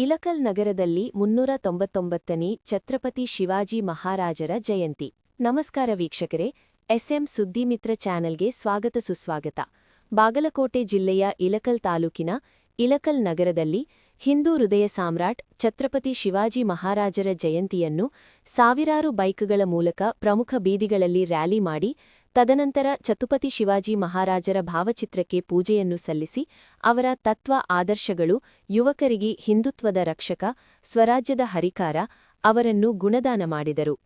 ಇಲಕಲ್ ನಗರದಲ್ಲಿ ಮುನ್ನೂರ ತೊಂಬತ್ತೊಂಬತ್ತನೇ ಛತ್ರಪತಿ ಶಿವಾಜಿ ಮಹಾರಾಜರ ಜಯಂತಿ. ನಮಸ್ಕಾರ ವೀಕ್ಷಕರೇ, ಎಸ್ಎಂ ಸುದ್ದಿಮಿತ್ರ ಚಾನೆಲ್ಗೆ ಸ್ವಾಗತ ಸುಸ್ವಾಗತ. ಬಾಗಲಕೋಟೆ ಜಿಲ್ಲೆಯ ಇಲಕಲ್ ತಾಲೂಕಿನ ಇಲಕಲ್ ನಗರದಲ್ಲಿ ಹಿಂದೂ ಹೃದಯ ಸಾಮ್ರಾಟ್ ಛತ್ರಪತಿ ಶಿವಾಜಿ ಮಹಾರಾಜರ ಜಯಂತಿಯನ್ನು ಸಾವಿರಾರು ಬೈಕ್ಗಳ ಮೂಲಕ ಪ್ರಮುಖ ಬೀದಿಗಳಲ್ಲಿ ರ್ಯಾಲಿ ಮಾಡಿ ತದನಂತರ ಛತ್ರಪತಿ ಶಿವಾಜಿ ಮಹಾರಾಜರ ಭಾವಚಿತ್ರಕ್ಕೆ ಪೂಜೆಯನ್ನು ಸಲ್ಲಿಸಿ, ಅವರ ತತ್ವ ಆದರ್ಶಗಳು, ಯುವಕರಿಗೆ ಹಿಂದುತ್ವದ ರಕ್ಷಕ, ಸ್ವರಾಜ್ಯದ ಹರಿಕಾರ, ಅವರನ್ನು ಗುಣದಾನ ಮಾಡಿದರು.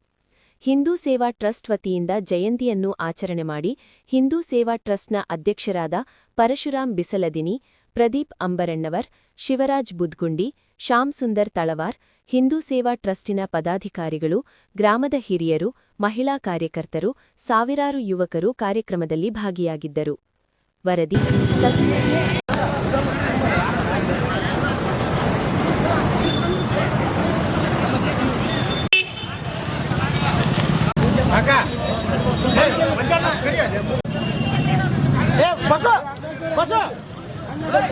ಹಿಂದೂ ಸೇವಾ ಟ್ರಸ್ಟ್ ವತಿಯಿಂದ ಜಯಂತಿಯನ್ನು ಆಚರಣೆ ಮಾಡಿ, ಹಿಂದೂ ಸೇವಾ ಟ್ರಸ್ಟ್ನ ಅಧ್ಯಕ್ಷರಾದ ಪರಶುರಾಮ್ ಬಿಸಲದಿನಿ ಪ್ರದೀಪ್ ಅಂಬರಣ್ಣವರ್, ಶಿವರಾಜ್ ಬುದ್ಗುಂಡಿ, ಶ್ಯಾಮ್ ಸುಂದರ್ ತಳವಾರ್, ಹಿಂದೂ ಸೇವಾ ಟ್ರಸ್ಟಿನ ಪದಾಧಿಕಾರಿಗಳು, ಗ್ರಾಮದ ಹಿರಿಯರು, ಮಹಿಳಾ ಕಾರ್ಯಕರ್ತರು, ಸಾವಿರಾರು ಯುವಕರು ಕಾರ್ಯಕ್ರಮದಲ್ಲಿ ಭಾಗಿಯಾಗಿದ್ದರು. ವರದಿ बस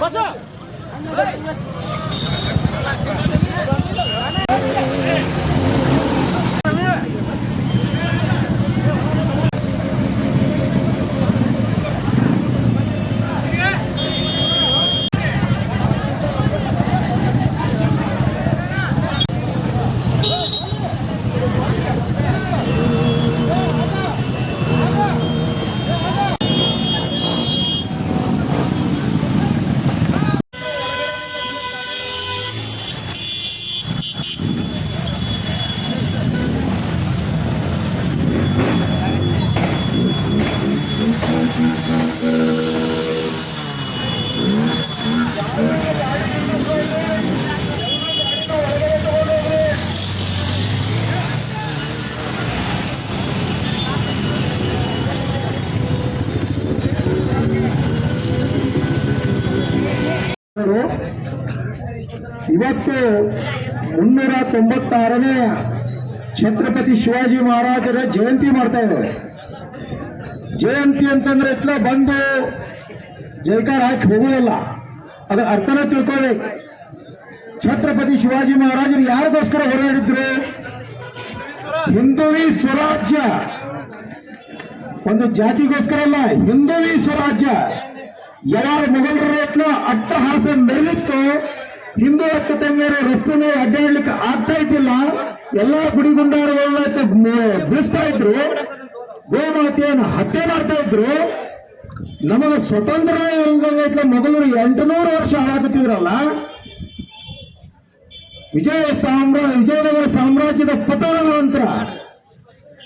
बस ಇವತ್ತು ಮುನ್ನೂರ ತೊಂಬತ್ತಾರನೇ ಛತ್ರಪತಿ ಶಿವಾಜಿ ಮಹಾರಾಜರ ಜಯಂತಿ ಮಾಡ್ತಾ ಇದ್ದಾರೆ. ಜಯಂತಿ ಅಂತಂದ್ರೆ ಇತ್ಲ ಬಂದು ಜೈಕಾರ ಹಾಕಿ ಹೋಗುವುದಿಲ್ಲ ಅದರ ಅರ್ಥನ ತಿಳ್ಕೊಬೇಕು ಛತ್ರಪತಿ ಶಿವಾಜಿ ಮಹಾರಾಜರು ಯಾರಿಗೋಸ್ಕರ ಹೋರಾಡಿದ್ರು? ಹಿಂದುವಿ ಸ್ವರಾಜ್ಯ. ಒಂದು ಜಾತಿಗೋಸ್ಕರ ಅಲ್ಲ, ಹಿಂದುವಿ ಸ್ವರಾಜ್ಯ. ಯಾರು ಮೊಘಲರ ಅಟ್ಟಹಾಸ ನಡೆದಿತ್ತು ಹಿಂದೂ ತಂಗಿಯರು ರಸ್ತೆ ಮೇಲೆ ಅಡ್ಡಾಡ್ಲಿಕ್ಕೆ ಆಗ್ತಾ ಇದ್ದಿಲ್ಲ, ಎಲ್ಲಾ ಗುಡಿಗುಂಡಾರಗಳನ್ನ ಬಿಡಿಸ್ತಾ ಇದ್ರು. ಗೋಮಾತೆಯನ್ನು ಹತ್ಯೆ ಮಾಡ್ತಾ ಇದ್ರು. ನಮಗ ಸ್ವತಂತ್ರ ಇಲ್ದಂಗೆ ಮೊದಲು ಎಂಟುನೂರು ವರ್ಷ ಹಾಳಾಗುತ್ತಿದ್ರಲ್ಲ. ವಿಜಯ ಸಾಮ್ರಾ ವಿಜಯನಗರ ಸಾಮ್ರಾಜ್ಯದ ಪತನದ ನಂತರ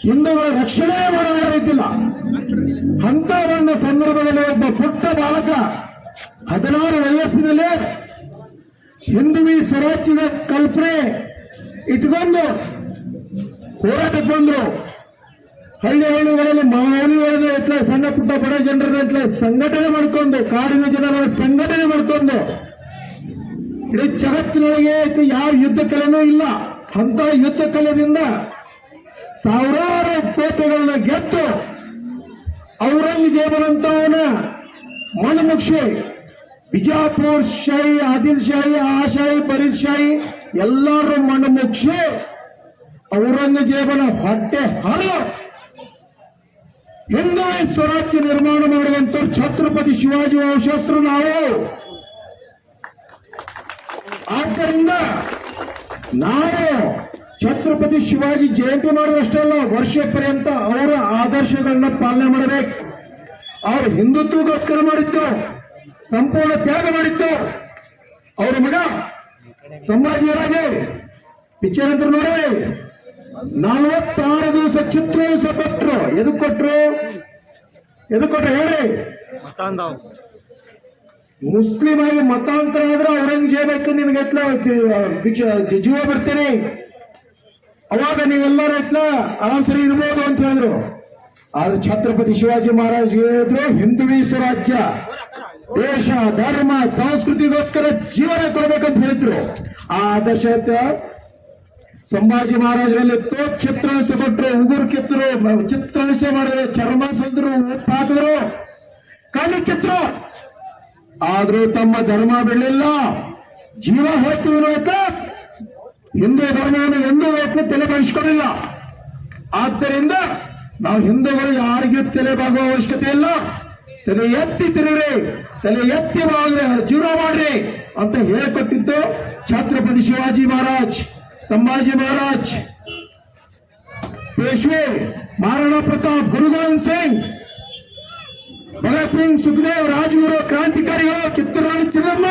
ಹಿಂದೂಗಳ ರಕ್ಷಣೆ ಮಾಡಲು ಹಂತ ಅಂತ ಒಂದು ಸಂದರ್ಭದಲ್ಲಿ ಒಬ್ಬ ಪುಟ್ಟ ಬಾಲಕ ಹದಿನಾರು ವಯಸ್ಸಿನಲ್ಲೇ ಹಿಂದುವಿ ಸ್ವರಾಜ್ಯದ ಕಲ್ಪನೆ ಇಟ್ಕೊಂಡು ಹೋರಾಟಕ್ಕೆ ಬಂದರು. ಹಳ್ಳಿ ಹಳ್ಳಿಗಳಲ್ಲಿ ಮಾವಳಿಗಳಲ್ಲಿ ಎತ್ತಲ ಸಣ್ಣ ಪುಟ್ಟ ಬಡ ಜನರನ್ನ ಸಂಘಟನೆ ಮಾಡ್ಕೊಂಡು, ಕಾಡಿನ ಜನರ ಸಂಘಟನೆ ಮಾಡ್ಕೊಂಡು, ಇಡೀ ಜಗತ್ತಿನೊಳಗೆ ಯಾವ ಯುದ್ಧ ಕಲೆನೂ ಇಲ್ಲ. ಅಂತ ಯುದ್ಧ ಕಲೆಯಿಂದ ಸಾವಿರಾರು ಕೋಟೆಗಳನ್ನ ಗೆದ್ದು ಔರಂಗಜೇಬನಂತವನ ಮನಮುಕ್ಷಿ ಬಿಜಾಪುರ್ ಶಾಹಿ ಆದಿಲ್ ಶಾಹಿ ಆ ಶಾಹಿ ಬರೀದ್ ಶಾಹಿ ಎಲ್ಲರೂ ಮನಮುಕ್ಷಿ ಔರಂಗಜೇಬನ ಹೊಟ್ಟೆ ಹರ ಹಿಂದೂ ಸ್ವರಾಜ್ಯ ನಿರ್ಮಾಣ ಮಾಡುವಂತ ಛತ್ರಪತಿ ಶಿವಾಜಿ ವಂಶಸ್ಥರು ನಾವು. ಆದ್ದರಿಂದ ನಾವು ಛತ್ರಪತಿ ಶಿವಾಜಿ ಜಯಂತಿ ಮಾಡುವಷ್ಟಲ್ಲ ವರ್ಷ ಪರ್ಯಂತ ಅವರ ಆದರ್ಶಗಳನ್ನ ಪಾಲನೆ ಮಾಡಬೇಕು. ಅವ್ರ ಹಿಂದುತ್ವಗೋಸ್ಕರ ಮಾಡಿದ್ದು. ಸಂಪೂರ್ಣ ತ್ಯಾಗ ಮಾಡಿತ್ತು. ಅವರ ಮಗ ಸಂಭಾಜಿ ರಾಜೇ ಪಿಕ್ಚರ್ ಅಂತ ನೋಡಿ ನಲವತ್ತಾರು ದಿವಸ ಚಿತ್ರೋತ್ಸವ ಕೊಟ್ರು. ಎದಕ್ ಕೊಟ್ರು? ಎದಕ್ ಕೊಟ್ರು ಹೇಳಿ ಮತಾಂದವ್ ಮುಸ್ಲಿಂ ಆಗಿ ಮತಾಂತರ ಆದ್ರೆ ಔರಂಗಜೇಬಕ್ಕೆ ನಿನಗೆ ಎತ್ಲ ಜೀವ ಬರ್ತೀನಿ. ಅವಾಗ ನೀವೆಲ್ಲರೂ ಎತ್ಲ ಆರಾಮ್ಸರಿ ಇರ್ಬೋದು ಅಂತ ಹೇಳಿದ್ರು. ಆದ್ರೆ ಛತ್ರಪತಿ ಶಿವಾಜಿ ಮಹಾರಾಜ್ ಹೇಳಿದ್ರು ಹಿಂದುವಿ ಸ್ವರಾಜ್ಯ ದೇಶ, ಧರ್ಮ, ಸಂಸ್ಕೃತಿಗೋಸ್ಕರ ಜೀವನ ಕೊಡಬೇಕಂತ ಹೇಳಿದ್ರು. ಆ ಆದರ್ಶ ಸಂಭಾಜಿ ಮಹಾರಾಜರಲ್ಲಿ ತೋ ಚಿತ್ರಾಂಶ ಕೊಟ್ಟರು ಉಗುರು ಕಿತ್ತರು, ಚಿತ್ರಾಂಶ ಮಾಡಿದ್ರು ಚರ್ಮ ಸಂದ್ರು ಹಾಕಿದ್ರು ಕಿತ್ತರು. ಆದ್ರೂ ತಮ್ಮ ಧರ್ಮ ಬಿಡಲಿಲ್ಲ. ಜೀವ ಹೋಯ್ತು ಅಂತ ಹಿಂದೂ ಧರ್ಮವನ್ನು ಎಂದೂ ಎತ್ತು ತಲೆ ಬಹಿಷ್ಕೊಂಡಿಲ್ಲ ಆದ್ದರಿಂದ ನಾವು ಹಿಂದೂಗಳು ಯಾರಿಗೂ ತಲೆ ಬಾಗುವ ಅವಶ್ಯಕತೆ ಇಲ್ಲ. ತಲೆ ಎತ್ತಿ ತಿರುಗ್ರಿ, ತಲೆ ಎತ್ತಿ ಜೀವನ ಮಾಡ್ರಿ ಅಂತ ಹೇಳಿಕೊಟ್ಟಿದ್ದು ಛತ್ರಪತಿ ಶಿವಾಜಿ ಮಹಾರಾಜ್, ಸಂಭಾಜಿ ಮಹಾರಾಜ್. ಪೇಶ್ವೆ ಮಹಾರಾಣಾ ಪ್ರತಾಪ್ ಗುರು ಗೋವಿಂದ್ ಸಿಂಗ್, ಭಗತ್ ಸಿಂಗ್, ಸುಖದೇವ್, ರಾಜಗುರು, ಕ್ರಾಂತಿಕಾರಿಗಳು ಕಿತ್ತೂರಾಣಿ ಚಿನ್ನಮ್ಮ,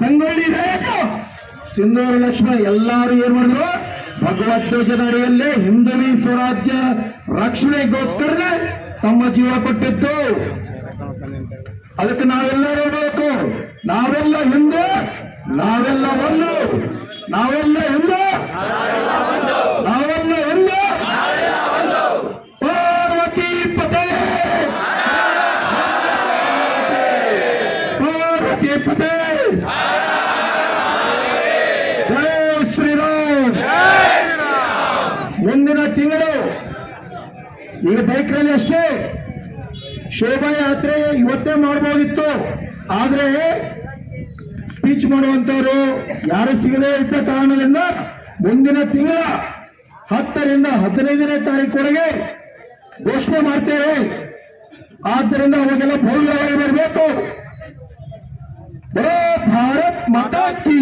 ಸಂಗೊಳ್ಳಿ ನಾಯಕ, ಸಿಂಧೂರು ಲಕ್ಷ್ಮಣ, ಎಲ್ಲಾರು ಏನ್ ಮಾಡಿದ್ರು? ಭಗವದ್ವಜನ ಅಡಿಯಲ್ಲೇ ಹಿಂದವಿ ಸ್ವರಾಜ್ಯ ರಕ್ಷಣೆಗೋಸ್ಕರನೇ ತಮ್ಮ ಜೀವ ಕೊಟ್ಟಿದ್ದು ಅದಕ್ಕೆ ನಾವೆಲ್ಲರೂ ಬೇಕು ನಾವೆಲ್ಲ ಹಿಂದೂ ನಾವೆಲ್ಲ ಒಂದು ನಾವೆಲ್ಲ ಹಿಂದೂ ನಾವೆಲ್ಲ ಒಂದು ಪಾರ್ವತಿ ಪತೆ ಪಾರ್ವತಿ ಪತೆ ಜಯ ಶ್ರೀರಾಮ್ ಮುಂದಿನ ತಿಂಗಳು ಈಗ ಬೈಕ್ ರ್ಯಾಲಿ ಅಷ್ಟೇ ಶೋಭಾ ಯಾತ್ರೆ ಇವತ್ತೇ ಮಾಡಬಹುದಿತ್ತು ಆದರೆ ಸ್ಪೀಚ್ ಮಾಡುವಂಥವರು ಯಾರು ಸಿಗದೇ ಇದ್ದ ಕಾರಣದಿಂದ ಮುಂದಿನ ತಿಂಗಳ ಹತ್ತರಿಂದ ಹದಿನೈದನೇ ತಾರೀಕುವರೆಗೆ ಘೋಷಣೆ ಮಾಡ್ತೇವೆ. ಆದ್ದರಿಂದ ಅವಾಗೆಲ್ಲ ಭವ್ಯವಾಗಿ ಬರಬೇಕು. ಭಾರತ್ ಮಾತಾ ಕಿ